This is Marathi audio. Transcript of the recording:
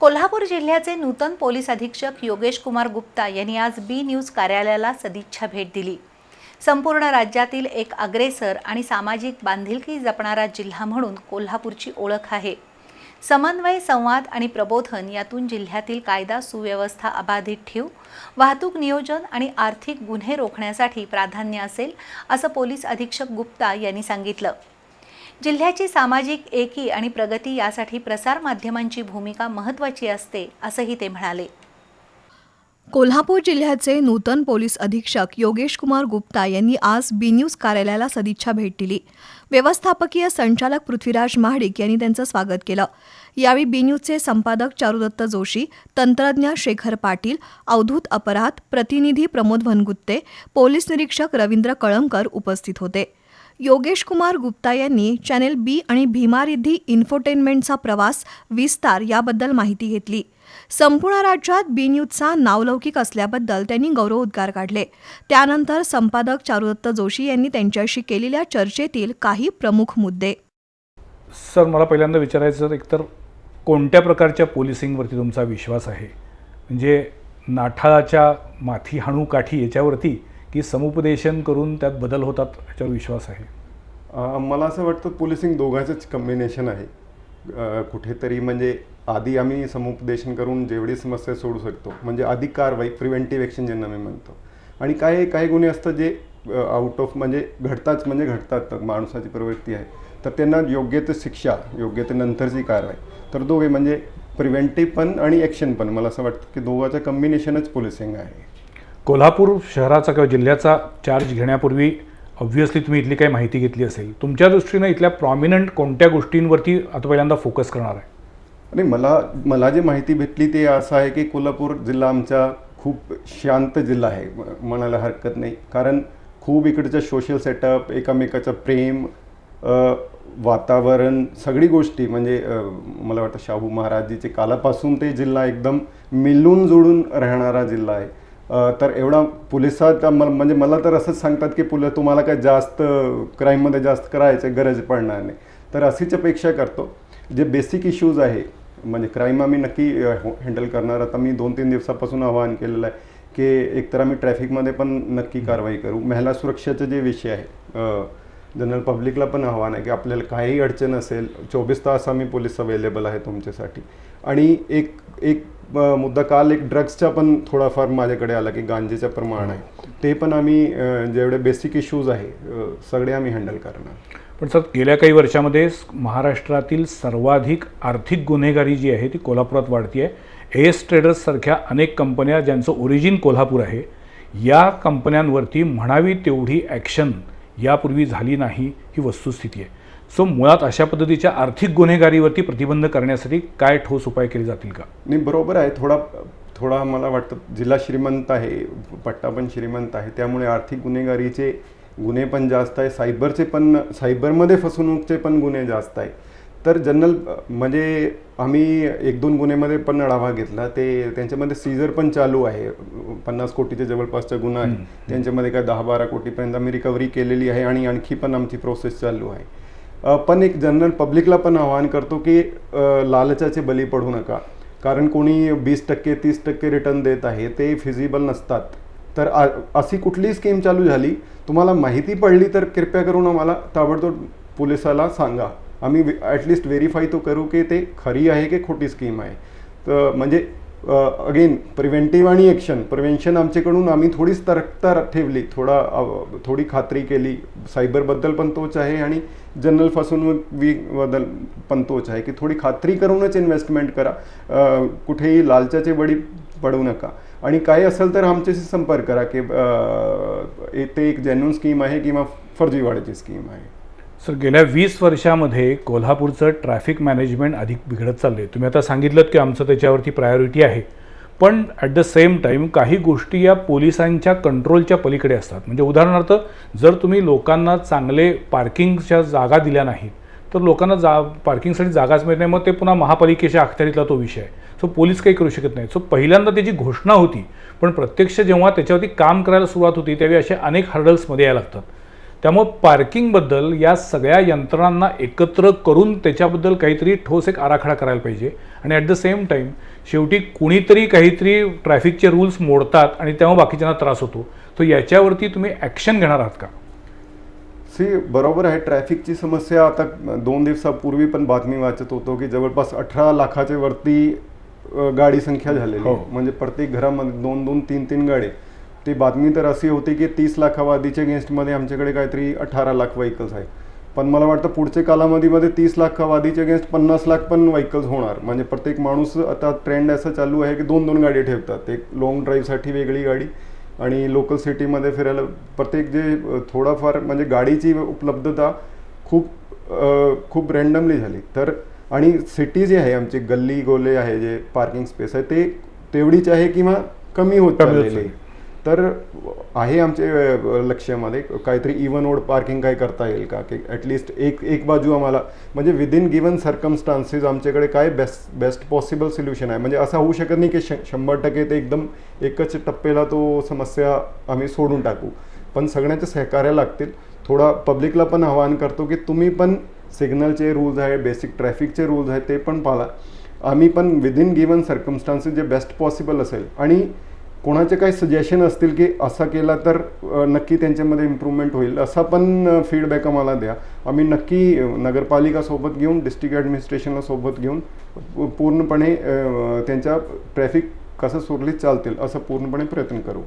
कोल्हापूर जिल्ह्याचे नूतन पोलीस अधीक्षक योगेश कुमार गुप्ता यांनी आज बी न्यूज कार्यालयाला सदिच्छा भेट दिली. संपूर्ण राज्यातील एक अग्रेसर आणि सामाजिक बांधिलकी जपणारा जिल्हा म्हणून कोल्हापूरची ओळख आहे. समन्वय संवाद आणि प्रबोधन यातून जिल्ह्यातील कायदा सुव्यवस्था अबाधित ठेवू वाहतूक नियोजन आणि आर्थिक गुन्हे रोखण्यासाठी प्राधान्य असेल असं पोलीस अधीक्षक गुप्ता यांनी सांगितलं. जिल्ह्याची सामाजिक एकी आणि प्रगती यासाठी प्रसारमाध्यमांची भूमिका महत्त्वाची असते असंही ते म्हणाले. कोल्हापूर जिल्ह्याचे नूतन पोलीस अधीक्षक योगेश कुमार गुप्ता यांनी आज बी न्यूज कार्यालयाला सदिच्छा भेट दिली. व्यवस्थापकीय संचालक पृथ्वीराज महाडिक यांनी त्यांचं स्वागत केलं. यावेळी बी न्यूजचे संपादक चारुदत्त जोशी तंत्रज्ञ शेखर पाटील अवधूत अपराध प्रतिनिधी प्रमोद भनगुत्ते पोलीस निरीक्षक रवींद्र कळमकर उपस्थित होते. योगेश कुमार गुप्ता यांनी चॅनेल बी आणि भीमारिद्धी इन्फोटेनमेंटचा प्रवास विस्तार याबद्दल माहिती घेतली. संपूर्ण राज्यात बी न्यूजचा नावलौकिक असल्याबद्दल त्यांनी गौरवोद्गार काढले. त्यानंतर संपादक चारुदत्त जोशी यांनी त्यांच्याशी केलेल्या चर्चेतील काही प्रमुख मुद्दे. सर मला पहिल्यांदा विचारायचं एकतर कोणत्या प्रकारच्या पोलिसिंगवरती तुमचा विश्वास आहे? म्हणजे नाठाळाच्या माथी हाणू काठी याच्यावरती की समुपदेशन करून त्यात बदल होतात याच्यावर विश्वास आहे. मला असं वाटतं पोलिसिंग दोघांचंच कॉम्बिनेशन आहे. कुठेतरी म्हणजे आधी आम्ही समुपदेशन करून जेवढी समस्या सोडू शकतो म्हणजे आधी कारवाई प्रिव्हेंटिव्ह ॲक्शन ज्यांना मी म्हणतो. आणि काही काही गुन्हे असतात जे आउट ऑफ म्हणजे घडताच म्हणजे घडतात माणसाची प्रवृत्ती आहे. तर त्यांना योग्य ते शिक्षा योग्य ते नंतरची कारवाई. तर दोघे म्हणजे प्रिव्हेंटिव्ह पण आणि ॲक्शन पण. मला असं वाटतं की दोघाचं कॉम्बिनेशनच पोलिसिंग आहे. कोल्हापूर शहराचा किंवा जिल्ह्याचा चार्ज घेण्यापूर्वी ऑब्व्हियसली तुम्ही इथली काही माहिती घेतली असेल. तुमच्या दृष्टीनं इथल्या प्रॉमिनंट कोणत्या गोष्टींवरती आता पहिल्यांदा फोकस करणार आहे? आणि मला मला जी माहिती भेटली ते असं आहे की कोल्हापूर जिल्हा आमचा खूप शांत जिल्हा आहे. म- म्हणायला हरकत नाही. कारण खूप इकडचं सोशल सेटअप एकामेकाचं प्रेम वातावरण सगळी गोष्टी म्हणजे मला वाटतं शाहू महाराजजीचे कालापासून ते जिल्हा एकदम मिलून जुळून राहणारा जिल्हा आहे. तर एवढा पोलिसात म- म्हणजे मला तर असंच सांगतात की पुलं तुम्हाला काय जास्त क्राईममध्ये जास्त करायचं गरज पडणार नाही. तर अशीच अपेक्षा करतो. जे बेसिक इश्यूज आहे म्हणजे क्राईम आम्ही नक्की हँडल हो- करणार. आता मी दोन तीन दिवसापासून आवाहन केलेलं आहे की एकतर आम्ही ट्रॅफिकमध्ये पण नक्की कारवाई करू. महिला सुरक्षेचे जे विषय आहे जनरल पब्लिकला पण आव्हान आहे की आपल्याला काही अडचण असेल चोवीस तास आम्ही पोलीस अवेलेबल आहे तुमच्यासाठी. आणि एक एक मुद्दा काल एक ड्रग्सचा पण थोडाफार माझ्याकडे आला की गांजेचं प्रमाण आहे. ते पण आम्ही जेवढे बेसिक इश्यूज आहे सगळे आम्ही हँडल करणार. पण सर गेल्या काही वर्षामध्ये महाराष्ट्रातील सर्वाधिक आर्थिक गुन्हेगारी जी आहे ती कोल्हापुरात वाढती आहे एस ट्रेडर्ससारख्या अनेक कंपन्या ज्यांचं ओरिजिन कोल्हापूर आहे या कंपन्यांवरती म्हणावी तेवढी ॲक्शन यापूर्वी झाली नाही ही वस्तुस्थिती आहे. सो मुळात अशा पद्धतीच्या आर्थिक गुन्हेगारीवरती प्रतिबंध करण्यासाठी काय ठोस उपाय केले जातील का? नाही बरोबर आहे. थोडा थोडा मला वाटतं जिल्हा श्रीमंत आहे पट्टा पण श्रीमंत आहे. त्यामुळे आर्थिक गुन्हेगारीचे गुन्हे पण जास्त आहे. सायबरचे पण सायबरमध्ये फसवणूकचे पण गुन्हे जास्त आहे. तर जनरल म्हणजे आम्ही एक दोन गुन्ह्यामध्ये पण आढावा घेतला. ते त्यांच्यामध्ये सीझर पण चालू आहे. पन्नास कोटीच्या जवळपासचा गुन्हा आहे. त्यांच्यामध्ये काय दहा बारा कोटीपर्यंत आम्ही रिकव्हरी केलेली आहे आणि आणखी पण आमची प्रोसेस चालू आहे. पण एक जनरल पब्लिकला पण आवाहन करतो की लालचाचे बली पडू नका. कारण कोणी वीस टक्के तीस टक्के रिटर्न देत आहे ते फिजिबल नसतात. तर आ- अशी कुठलीही स्कीम चालू झाली? तुम्हाला माहिती पडली तर कृपया करून आम्हाला ताबडतोब पोलिसाला सांगा. आम्ही ॲटलिस्ट व्हेरीफाय तो करू की ते खरी आहे की खोटी स्कीम आहे. तर म्हणजे अगेन प्रिव्हेंटिव्ह आणि ॲक्शन प्रिव्हेन्शन आमच्याकडून आम्ही थोडी सतर्कता ठेवली. थोडा थोडी खात्री केली. सायबरबद्दल पण तोच आहे आणि जनरल फसवणूकबद्दल पण तोच आहे की थोडी खात्री करूनच इन्व्हेस्टमेंट करा. कुठेही लालचाचे बळी पडू नका. आणि काही असेल तर आमच्याशी संपर्क करा की ते एक जेन्युन स्कीम आहे किंवा फर्जीवाड्याची स्कीम आहे. सर गेल्या वीस वर्षामध्ये कोल्हापूरचं ट्रॅफिक मॅनेजमेंट अधिक बिघडत चाललं आहे तुम्ही आता सांगितलं की आमचं त्याच्यावरती प्रायोरिटी आहे. पण ॲट द सेम टाईम काही गोष्टी या पोलिसांच्या कंट्रोलच्या पलीकडे असतात. म्हणजे उदाहरणार्थ जर तुम्ही लोकांना चांगले पार्किंगच्या जागा दिल्या नाहीत तर लोकांना जा पार्किंगसाठी जागाच मिळत नाही. मग ते पुन्हा महापालिकेच्या अखत्यारीतला तो विषय आहे. सो पोलीस काही करू शकत नाही सो पहिल्यांदा त्याची घोषणा होती. पण प्रत्यक्ष जेव्हा त्याच्यावरती काम करायला सुरुवात होती त्यावेळी असे अनेक हर्डल्समध्ये यायला लागतात. त्यामुळे पार्किंगबद्दल या सगळ्या यंत्रणांना एकत्र करून त्याच्याबद्दल काहीतरी ठोस एक आराखडा करायला पाहिजे आणि ॲट द सेम टाईम शेवटी कुणीतरी काहीतरी ट्रॅफिकचे रूल्स मोडतात आणि तेव्हा बाकीच्यांना त्रास होतो तर याच्यावरती तुम्ही ॲक्शन घेणार आहात का सी बरोबर आहे ट्रॅफिकची समस्या आता दोन दिवसापूर्वी पण बातमी वाचत होतो की जवळपास अठरा लाखाच्या वरती गाडी संख्या झालेली. हो. म्हणजे प्रत्येक घरामध्ये दोन दोन तीन तीन गाडी ती बातमी तर अशी होती की तीस लाखावादीच्या अगेन्स्टमध्ये आमच्याकडे काहीतरी अठरा लाख व्हेकल्स आहेत. पण मला वाटतं पुढच्या कालावधीमध्ये तीस लाखावादीच्या अगेन्स्ट पन्नास लाख पण व्हेकल्स होणार. म्हणजे प्रत्येक माणूस आता ट्रेंड असं चालू आहे की दोन दोन गाडी ठेवतात. एक लॉंग ड्राईव्हसाठी वेगळी गाडी आणि लोकल सिटीमध्ये फिरायला प्रत्येक जे थोडाफार म्हणजे गाडीची उपलब्धता खूप खूप रँडमली झाली. तर आणि सिटी जी आहे आमची गल्ली गोले आहे जे पार्किंग स्पेस आहे ते तेवढीच आहे किंवा कमी होत चाललेली. तर आहे आमचे लक्षामध्ये लक्ष्यामध्ये काहीतरी इवन ओड पार्किंग काय करता येईल का? की ॲटलिस्ट एक एक बाजू आम्हाला म्हणजे विदिन गिवन सर्कमस्टान्सेस आमच्याकडे काय बेस्ट बेस्ट पॉसिबल सोल्युशन आहे? म्हणजे असं होऊ शकत नाही की श शंभर टक्के ते एकदम एकच टप्पेला तो समस्या आम्ही सोडून टाकू. पण सगळ्यांचे सहकार्य लागतील. थोडा पब्लिकला पण आवाहन करतो की तुम्ही पण सिग्नलचे रूल्स आहे बेसिक ट्रॅफिकचे रूल्स आहेत ते पण पाला आम्ही पण विदिन गिवन सर्कमस्टान्सेस जे बेस्ट पॉसिबल असेल आणि कोणाचे काही सजेशन असतील की असा केला तर नक्की त्यांच्यामध्ये इम्प्रूव्हमेंट होईल असा पण फीडबॅक आम्हाला द्या. आम्ही नक्की नगरपालिकासोबत घेऊन डिस्ट्रिक्ट ॲडमिनिस्ट्रेशनला सोबत घेऊन पूर्णपणे त्यांच्या ट्रॅफिक कसं सुरळीत चालतील असं पूर्णपणे प्रयत्न करू.